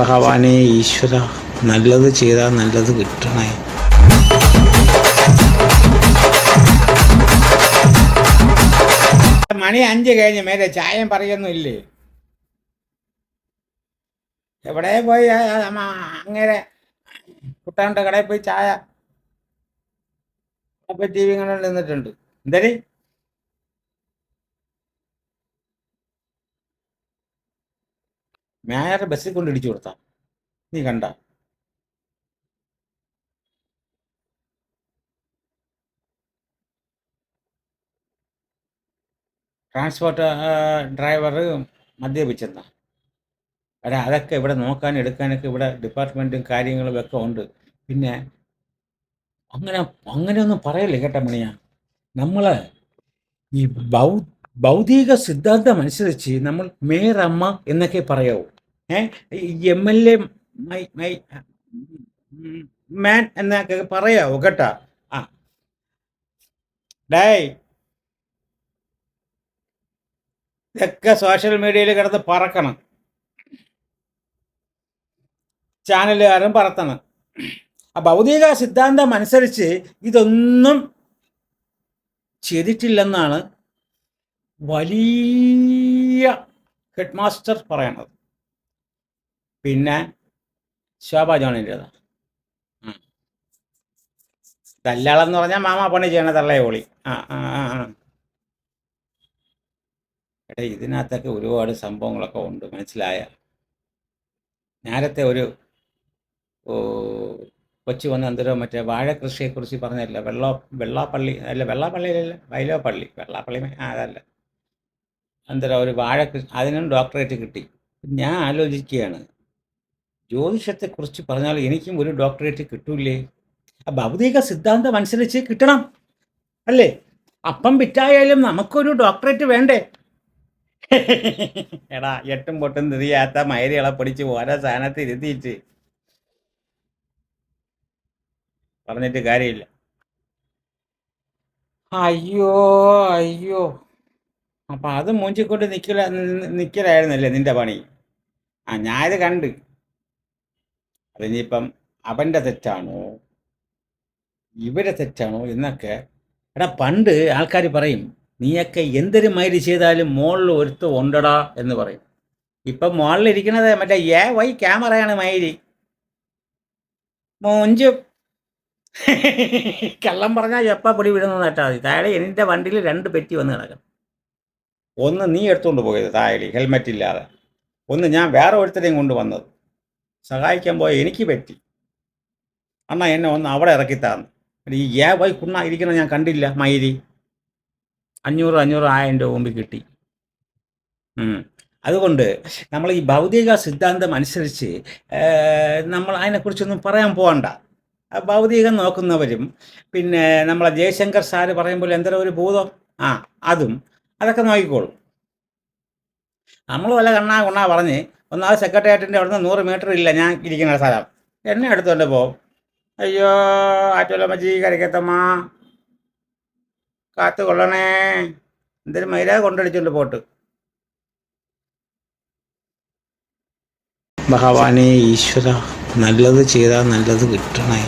ഭഗവാനെ ഈശ്വര നല്ലത് ചെയ്താൽ നല്ലത് കിട്ടണേ. മണി അഞ്ച് കഴിഞ്ഞ് മേലെ ചായം പറയുന്നില്ലേ എവിടെ പോയി? അങ്ങനെ കുട്ടാണ്ട് കടയിൽ പോയി ചായ. അപ്പം ടി വി കണ്ടു നിന്നിട്ടുണ്ട്. എന്തേ മേയർ ബസ്സിൽ കൊണ്ട് ഇടിച്ചു കൊടുത്താ. നീ കണ്ട. ട്രാൻസ്പോർട്ട് ഡ്രൈവർ മദ്യപിച്ചെന്നാ. അല്ല അതൊക്കെ ഇവിടെ നോക്കാൻ എടുക്കാനൊക്കെ ഇവിടെ ഡിപ്പാർട്ട്മെന്റും കാര്യങ്ങളും ഒക്കെ ഉണ്ട്. പിന്നെ അങ്ങനെ അങ്ങനെയൊന്നും പറയല്ലേ കേട്ട മണിയാ. നമ്മൾ ഈ ബൗ ഭൗതിക സിദ്ധാന്തം അനുസരിച്ച് നമ്മൾ മേറമ്മ എന്നൊക്കെ പറയാവൂ M L A my my man എന്നൊക്കെ പറയാവോ കേട്ടാ? ആ. ഡേ ഇതൊക്കെ സോഷ്യൽ മീഡിയയിൽ കിടന്ന് പറക്കണം. ചാനലുകാരും പറത്തണം. ആ ഭൗതിക സിദ്ധാന്തം അനുസരിച്ച് ഇതൊന്നും ചെയ്തിട്ടില്ലെന്നാണ് വലിയ ഹെഡ് മാസ്റ്റർ പറയണത്. പിന്നെ ശോഭ ജോണിന്റെതാ എന്ന് പറഞ്ഞാൽ മാമാ പണി ചെയ്യണ തള്ളയെ പൊളി ആ ആ. എടാ ഇതിനകത്തൊക്കെ ഒരുപാട് സംഭവങ്ങളൊക്കെ ഉണ്ട്. മനസ്സിലായ? നേരത്തെ ഒരു കൊച്ചു വന്ന എന്തോ മറ്റേ വാഴ കൃഷിയെക്കുറിച്ച് പറഞ്ഞല്ല വെള്ള വെള്ളാപ്പള്ളി അല്ല വെള്ളാപ്പള്ളിയിലല്ല വൈലോപ്പള്ളി വെള്ളാപ്പള്ളി ആ, അതല്ല. എന്തോ ഒരു വാഴ കൃഷി അതിനും ഡോക്ടറേറ്റ് കിട്ടി. ഞാൻ ആലോചിക്കുകയാണ്. ജ്യോതിഷത്തെക്കുറിച്ച് പറഞ്ഞാൽ എനിക്കും ഒരു ഡോക്ടറേറ്റ് കിട്ടൂലേ ആ ഭൗതിക സിദ്ധാന്തം അനുസരിച്ച് കിട്ടണം. അല്ലേ? അപ്പം വിറ്റായാലും നമുക്കൊരു ഡോക്ടറേറ്റ് വേണ്ടേ? എടാ എട്ടും പൊട്ടും തിരിയാത്ത മയരികളെ പൊടിച്ച് ഓരോ സാധനത്ത് ഇരുത്തിയിട്ട് പറഞ്ഞിട്ട് കാര്യമില്ല. അയ്യോ അയ്യോ. അപ്പൊ അത് മൂഞ്ചിക്കൊണ്ട് നിക്കില നിക്കലായിരുന്നല്ലേ നിന്റെ പണി? ആ ഞാനിത് കണ്ട്. അതിനിപ്പം അവന്റെ തെറ്റാണോ? ഇവരെ തെറ്റാണോ? എന്നൊക്കെ എടാ പണ്ട് ആൾക്കാർ പറയും നീയൊക്കെ എന്തൊരു മൈരി ചെയ്താലും മോളിൽ ഒരുത്ത് ഉണ്ടടാ എന്ന് പറയും. ഇപ്പം മുകളിലിരിക്കണത് മറ്റേ ഏ വൈ ക്യാമറയാണ് മൈരി. മോഞ്ച്. കള്ളം പറഞ്ഞാൽ എപ്പാ പൊടി വിടുന്നു നട്ടാൽ മതി. താഴെ എന്റെ വണ്ടിയിൽ രണ്ട് പെറ്റി വന്ന് കിടക്കണം ഒന്ന് നീ എടുത്തുകൊണ്ട് പോയത് താഴെ. ഹെൽമെറ്റ് ഇല്ലാതെ. ഒന്ന് ഞാൻ വേറെ ഒരുത്തരെയും കൊണ്ട് വന്നത്. സഹായിക്കാൻ പോയ എനിക്ക് പറ്റി. അണ്ണാ എന്നെ ഒന്ന് അവിടെ ഇറക്കി തന്നു. ഈ ഏ വൈ കുണ്ണ ഇരിക്കണം ഞാൻ കണ്ടില്ല മയിരി അഞ്ഞൂറ് അഞ്ഞൂറ് ആയിരം രൂപ മുമ്പ് കിട്ടി. അതുകൊണ്ട് നമ്മൾ ഈ ഭൗതിക സിദ്ധാന്തം അനുസരിച്ച് നമ്മൾ അതിനെക്കുറിച്ചൊന്നും പറയാൻ പോകണ്ട ഭൗതികം നോക്കുന്നവരും പിന്നെ നമ്മളെ ജയശങ്കർ സാറ് പറയുമ്പോൾ എന്തോ ഒരു ഭൂതം. ആ അതും. അതൊക്കെ നോക്കിക്കോളും. നമ്മൾ വല്ല കണ്ണാ കൊണ്ണാ പറഞ്ഞ് ഒന്നാമത് സെക്രട്ടേറിയറ്റിന്റെ അവിടുന്ന് നൂറ് മീറ്റർ ഇല്ല ഞാൻ ഇരിക്കുന്ന സ്ഥലം. എന്നെ എടുത്തുകൊണ്ട് പോകും അയ്യോ ആറ്റുള്ള മച്ചി കരക്കത്തമ്മ കാത്തു കൊള്ളണേ. എന്തൊരു മൈലാ കൊണ്ടടിച്ചോണ്ട് പോട്ട്. ഭഗവാനെ ഈശ്വര നല്ലത് ചെയ്താൽ നല്ലത് കിട്ടണേ.